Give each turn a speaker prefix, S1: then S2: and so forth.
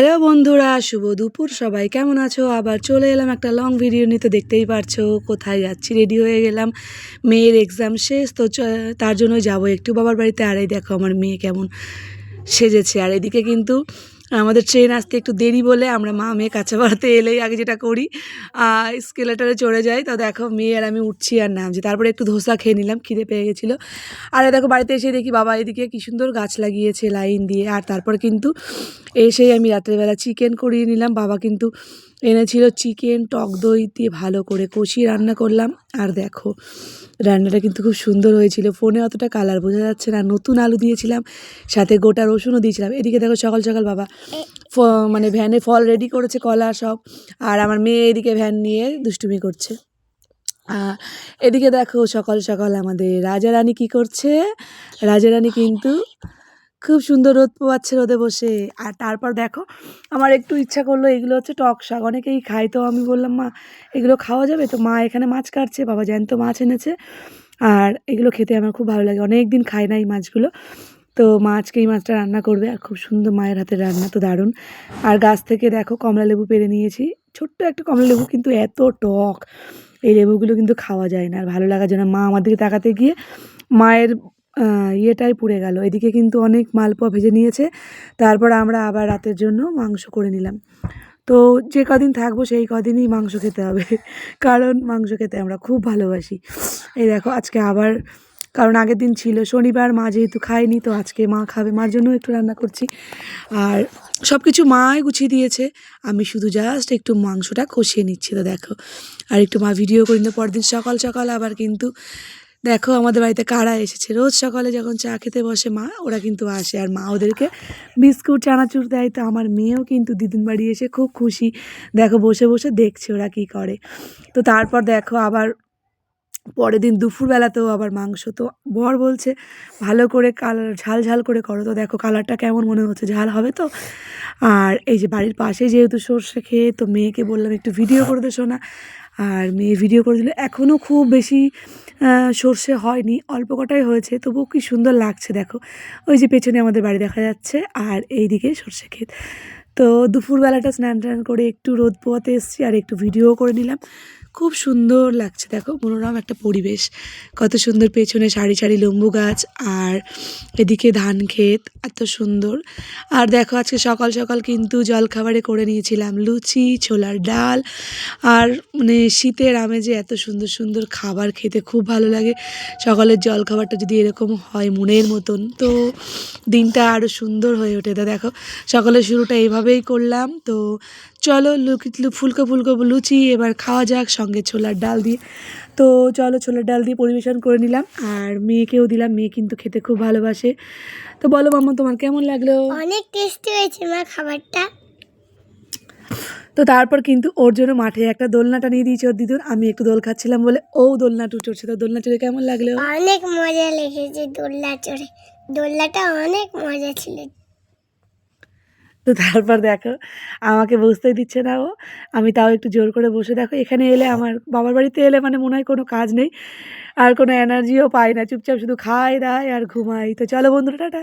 S1: Hello বন্ধুরা, শুভ দুপুর। সবাই কেমন আছো? আবার চলে এলাম একটা লং ভিডিও নিতে দেখতেই পারছ, কোথায় যাচ্ছি? রেডি হয়ে গেলাম। মেয়ের এক্সাম শেষ, তো তার জন্য যাব একটু বাবার বাড়িতে। আর এই দেখো, আমার মেয়ে কেমন সেজেছে। আর এদিকে কিন্তু আমাদের ট্রেন আসতে একটু দেরি বলে আমরা মা মেয়ে কাছে বাড়াতে এলেই আগে যেটা করি স্কেলেটারে চড়ে যাই। তো দেখো মেয়ে আর আমি উঠছি আর নামছি। তারপরে একটু ধোসা খেয়ে নিলাম, খিদে পেয়ে গেছিল। আর দেখো বাড়িতে এসে দেখি বাবা এদিকে কী সুন্দর গাছ লাগিয়েছে লাইন দিয়ে। আর তারপর কিন্তু এসেই আমি রাত্রেবেলা চিকেন করিয়ে নিলাম। বাবা কিন্তু এনেছিল চিকেন, টক দই দিয়ে ভালো করে কষিয়ে রান্না করলাম। আর দেখো, রান্নাটা কিন্তু খুব সুন্দর হয়েছিল। ফোনে অতটা কালার বোঝা যাচ্ছে না। নতুন আলু দিয়েছিলাম, সাথে গোটা রসুনও দিয়েছিলাম। এদিকে দেখো, সকাল সকাল বাবা মানে ভ্যানে ফল রেডি করেছে, কলা সব। আর আমার মেয়ে এদিকে ভ্যান নিয়ে দুষ্টুমি করছে। এদিকে দেখো, সকাল সকাল আমাদের রাজা রানী কী করছে? রাজা রানী কিন্তু খুব সুন্দর রোদ পোয়াচ্ছে রোদে বসে। আর তারপর দেখো, আমার একটু ইচ্ছা করল, এগুলো হচ্ছে টক শাক। অনেকেই খায় তো আমি বললাম, মা, এগুলো খাওয়া যাবে? তো মা এখানে মাছ কাটছে, বাবা জ্যান্ত মাছ এনেছে। আর এগুলো খেতে আমার খুব ভালো লাগে। অনেক দিন খাই না এই মাছগুলো। তো মা আজকে এই মাছটা রান্না করবে। আর খুব সুন্দর মায়ের হাতের রান্না, তো দারুণ। আর গাছ থেকে দেখো, কমলা লেবু পেরে নিয়েছি। ছোট্ট একটা কমলা লেবু, কিন্তু এত টক। এই লেবুগুলো কিন্তু খাওয়া যায় না। আর ভালো লাগার জন্য মা আমার দিকে তাকাতে গিয়ে মায়ের ইয়েটাই পুড়ে গেল। এদিকে কিন্তু অনেক মালপোয়া ভেজে নিয়েছে। তারপর আমরা আবার রাতের জন্য মাংস করে নিলাম। তো যে কদিন থাকব সেই কদিনই মাংস খেতে হবে। কারণ মাংস খেতে আমরা খুব ভালোবাসি। এই দেখো, আজকে আবার, কারণ আগের দিন ছিল। শনিবার মা যেহেতু খায়নি, তো আজকে মা খাবে। মার জন্য একটু রান্না করছি। আর সব কিছু মাই গুছিয়ে দিয়েছে। আমি শুধু জাস্ট একটু মাংসটা কষিয়ে নিচ্ছি। তো দেখো, আর একটু মা ভিডিও করি না পরদিন সকাল সকাল আবার কিন্তু দেখো আমাদের বাড়িতে কারা এসেছে। রোজ সকালে যখন চা খেতে বসে মা, ওরা কিন্তু আসে। আর মা ওদেরকে বিস্কুট, চানাচুর দেয়। তো আমার মেয়েও কিন্তু দিদিন বাড়ি এসে খুব খুশি। দেখো বসে বসে দেখছে ওরা কী করে। তো তারপর দেখো আবার পরের দিন দুপুরবেলাতেও আবার মাংস। তো বর বলছে, ভালো করে কালার ঝাল ঝাল করে করো। তো দেখো কালারটা কেমন মনে হচ্ছে, ঝাল হবে তো? আর এই যে বাড়ির পাশে যেহেতু সর্ষে খেয়ে, তো মেয়েকে বললাম, একটু ভিডিও করে দে শোনা আর মেয়ে ভিডিও করে দিল। এখনও খুব বেশি সর্ষে হয়নি, অল্প কটাই হয়েছে, তবুও কি সুন্দর লাগছে দেখো। ওই যে পেছনে আমাদের বাড়ি দেখা যাচ্ছে, আর এই দিকে সর্ষে ক্ষেত। তো দুপুরবেলাটা স্নান টান করে একটু রোদ পোয়াতে এসেছি, আর একটু ভিডিও করে নিলাম। খুব সুন্দর লাগছে। দেখো মনোরম একটা পরিবেশ। কত সুন্দর পেছনে সারি সারি লম্বু গাছ আর এদিকে ধান ক্ষেত, এত সুন্দর। আর দেখো আজকে সকাল সকাল কিন্তু জলখাবারে করে নিয়েছিলাম লুচি, ছোলার ডাল আর মানে শীতের আমেজে এত সুন্দর সুন্দর খাবার খেতে খুব ভালো লাগে। সকালের জলখাবারটা যদি এরকম হয় মনের মতন, তো দিনটা আরও সুন্দর হয়ে ওঠে। তা দেখো সকালের শুরুটা এইভাবেই করলাম। তো চলো লুকি- ফুলকো ফুলকো লুচি এবার খাওয়া যাক সঙ্গে ছোলার ডাল দিয়ে। তো চলো ছোলার ডাল দিয়ে পরিবেশন করে নিলাম আর মেয়েকেও দিলাম মেয়ে কিন্তু খেতে খুব ভালোবাসে। তো বলো মাম্মা তোমার কেমন লাগল?
S2: অনেক টেস্টি হয়েছে মা খাবারটা।
S1: তো তারপর কিন্তু ওর জন্য মাঠে একটা দোলনাটা নিয়ে দিয়েছে ওর দিদুন। আমি একটু দোল খাচ্ছিলাম বলে ও দোলনা টু চড়ছে তো দোলনা চড়ে কেমন লাগল?
S2: অনেক মজা লেগেছে দোলনা চড়ে। দোলনাটা অনেক মজা ছিল।
S1: তো তারপর দেখো, আমাকে বসতেই দিচ্ছে না ও। আমি তাও একটু জোর করে বসে, দেখো এখানে এলে আমার বাবার বাড়িতে এলে মানে মনে হয় কোনো কাজ নেই। আর কোনো এনার্জিও পাই না, চুপচাপ শুধু খাই দাই আর ঘুমাই তো চলো বন্ধুরা, টাটা।